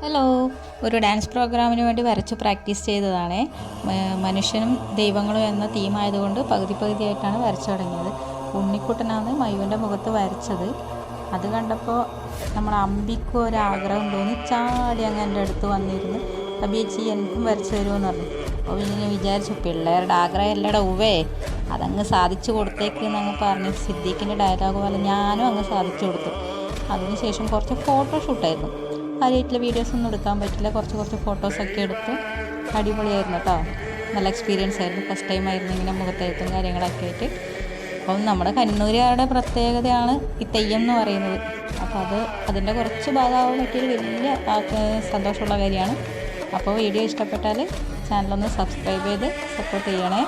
Hello. ഒരു dance പ്രോഗ്രാമിന് വേണ്ടി വരച്ച് പ്രാക്ടീസ് ചെയ്തതാണ്. മനുഷ്യനും ദൈവങ്ങളും എന്ന തീമായതുകൊണ്ട് പകുതി പകുതിയായിട്ടാണ് വരച്ചു തുടങ്ങിയത്. ഉണ്ണിക്കുട്ടനാണ് മയുവിന്റെ മുഖത്ത് വരച്ചത്. അത് കണ്ടപ്പോൾ നമ്മൾ അമ്പിക്കും ഒരാഗ്രഹം തോന്നി. ചാടി അങ്ങ് എന്റെ അടുത്ത് വന്നിരുന്നു. അബിയേച്ചി എനിക്കും വരച്ചു തരുമെന്ന് പറഞ്ഞു. അപ്പോൾ ഞാൻ വിചാരിച്ചു പിള്ളേരുടെ ആഗ്രഹം എല്ലട ഉവേ അതങ്ങ് സാധിച്ചു കൊടുത്തേക്ക് എന്നങ്ങ് പറഞ്ഞ് സിദ്ദീഖിന്റെ ഡയലോഗ് പോലെ ഞാനും അങ്ങ് സാധിച്ചു കൊടുത്തു. അതിനുശേഷം കുറച്ച് ഫോട്ടോ ഫോട്ടോഷൂട്ടായിരുന്നു കാര്യമായിട്ടുള്ള വീഡിയോസ് ഒന്നും എടുക്കാൻ പറ്റില്ല. കുറച്ച് കുറച്ച് ഫോട്ടോസൊക്കെ എടുത്ത് അടിപൊളിയായിരുന്നു കേട്ടോ നല്ല എക്സ്പീരിയൻസ് ആയിരുന്നു. ഫസ്റ്റ് ടൈം ആയിരുന്നു ഇങ്ങനെ മുഖത്തെഴുത്തും കാര്യങ്ങളൊക്കെ ആയിട്ട്. അപ്പം നമ്മുടെ കണ്ണൂരുകാരുടെ പ്രത്യേകതയാണ് ഈ തെയ്യം എന്ന് പറയുന്നത്. അപ്പോൾ അത് അതിന്റെ കുറച്ച് ഭാഗമാവാൻ പറ്റിയൊരു വലിയ സന്തോഷമുള്ള കാര്യമാണ്. അപ്പോൾ വീഡിയോ ഇഷ്ടപ്പെട്ടാൽ ചാനലൊന്ന് സബ്സ്ക്രൈബ് ചെയ്ത് സപ്പോർട്ട് ചെയ്യണേ.